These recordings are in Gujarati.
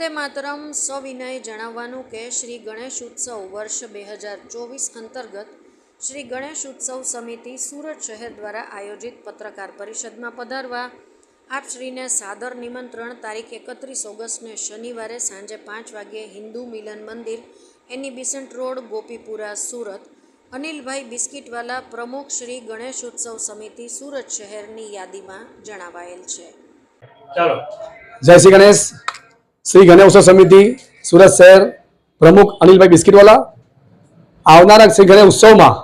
વંદે માતરમ સવિનય જણાવવાનું કે શ્રી ગણેશ ઉત્સવ વર્ષ બે હજાર ચોવીસ અંતર્ગત શ્રી ગણેશ ઉત્સવ સમિતિ સુરત શહેર દ્વારા આયોજિત પત્રકાર પરિષદમાં પધારવા આપ શ્રીને સાદર નિમંત્રણ તારીખ એકત્રીસ ઓગસ્ટને શનિવારે સાંજે પાંચ વાગ્યે Hindu Milan Mandir Annie Besant road Gopipura Surat. Anilbhai Biscuitwala પ્રમુખ શ્રી ગણેશ ઉત્સવ સમિતિ સુરત શહેરની યાદીમાં જણાવાયેલ છે. ચાલો. જય શ્રી ગણેશ. શ્રી ગણેશ ઉત્સવ સમિતિ, સુરત શહેર પ્રમુખ અનિલભાઈ બિસ્કીટવાલા. આવનારા શ્રી ગણેશ ઉત્સવમાં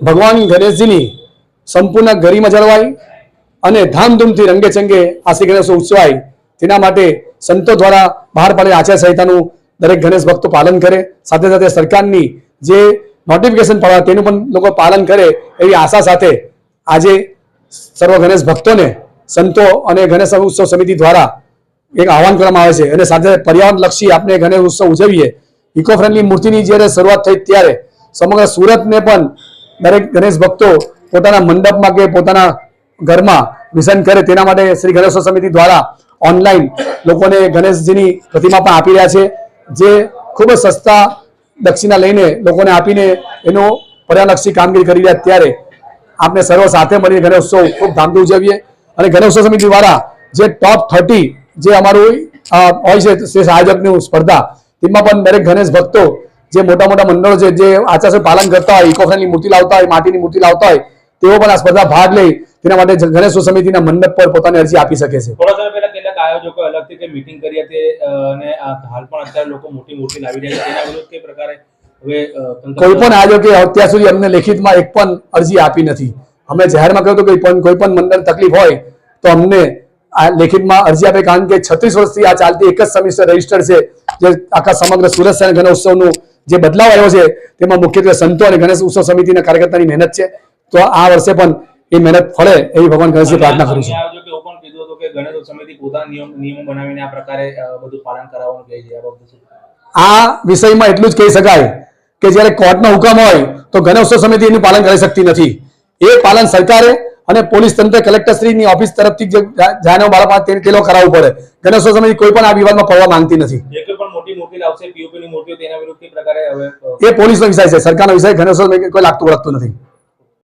ભગવાન ગણેશજીની સંપૂર્ણ ગરિમા જળવાય અને ધામધૂમથી રંગે ચંગે આ શ્રી ગણેશ ઉત્સવ ઉજવાય. તેના માટે સંતો દ્વારા બહાર પાડેલ આચાર સંહિતાનું દરેક ગણેશ ભક્તો પાલન કરે. સાથે સાથે સરકારની જે નોટિફિકેશન પાડવા તેનું પણ લોકો પાલન કરે એવી આશા સાથે આજે સર્વ ગણેશ ભક્તોને સંતો અને ગણેશ ઉત્સવ સમિતિ દ્વારા એક આહવાન કરવામાં આવે છે. અને સાથે પર્યાવરણ લક્ષી આપણે ગણેશ ઉત્સવ ઉજવીએ. ઇકો ફ્રેન્ડલી મૂર્તિની જ્યારે શરૂઆત થઈ ત્યારે સમગ્ર સુરતને પણ દરેક ગણેશ ભક્તો પોતાના મંડપમાં કે પોતાના ઘરમાં વિસર્જન કરે તેના માટે શ્રી ગણેશ સમિતિ દ્વારા ઓનલાઈન લોકોને ગણેશજીની પ્રતિમા પણ આપી રહ્યા છે. જે ખૂબ જ સસ્તા દક્ષિણા લઈને લોકોને આપીને એનો પર્યાલક્ષી કામગીરી કરી રહ્યા ત્યારે આપણે સર્વ સાથે મળીને ગણેશ ઉત્સવ ખૂબ ધામથી ઉજવીએ. અને ગણેશ સમિતિ દ્વારા જે ટોપ થર્ટી જે અમારું હોય છે શ્રેષ્ઠ આયોજકની સ્પર્ધા તેમાં પણ દરેક ગણેશ ભક્તો જે મોટા મોટા મંડળો છે જે આચાર પાલન કરતા હોય ઇકો ફ્રેન્ડલી મૂર્તિ લાવતા હોય માટીની મૂર્તિ લાવતા હોય તેઓ પણ આ સ્પર્ધા ભાગ લઈ તેના માટે ગણેશ સમિતિના મંડપ પર પોતાની અરજી આપી શકે છે. થોડા સમય પહેલા કેટલાક આયોજકો અલગથી કે મીટિંગ કરી હતી અને હાલ પણ અત્યારે લોકો મોટી મોટી લાવી રહ્યા છે. તેના વિરુદ્ધ કઈ પ્રકારે હવે અ, તંત્ર કોઈ પણ આયોજકે અત્યાર સુધી અમને લેખિતમાં એક પણ અરજી આપી નથી. અમે જાહેરમાં કહ્યું હતું કે કોઈ પણ મંડળ તકલીફ હોય તો અમને આ લેખિતમાં અરજી આપે કારણ કે છત્રીસ વર્ષથી આ ચાલતી એક જ સેમિસ્ટર રજિસ્ટર છે જે આખા સમગ્ર સુરત શહેર ગણેશ ઉત્સવનું જે બદલાવ આવ્યો છે તેમાં મુખ્યત્વે સંતો અને ગણેશ ઉત્સવ સમિતિના કાર્યકર્તાની મહેનત છે. તો આ વર્ષે પણ એ મહેનત ફળે એવી ભગવાન ગણેશજી પ્રાર્થના કરું છું. આ વિષયમાં એટલું જ કહી શકાય કે જ્યારે કોર્ટનો હુકમ હોય તો ગણેશોત્સવ સમિતિ એનું પાલન કરી શકતી નથી. એ પાલન સરકારે અને પોલીસ તંત્ર કલેક્ટરશ્રીની ઓફિસ તરફથી જે જાહેરનામું બાળક તે તે લોકો કરાવવું પડે. ગણેશોત્સવ સમિતિ કોઈ પણ આ વિવાદમાં પડવા માંગતી નથી. એ પોલીસનો વિષય છે. સરકારનો વિષય ગણેશોત્સવ કોઈ લાગતું વળગતું નથી.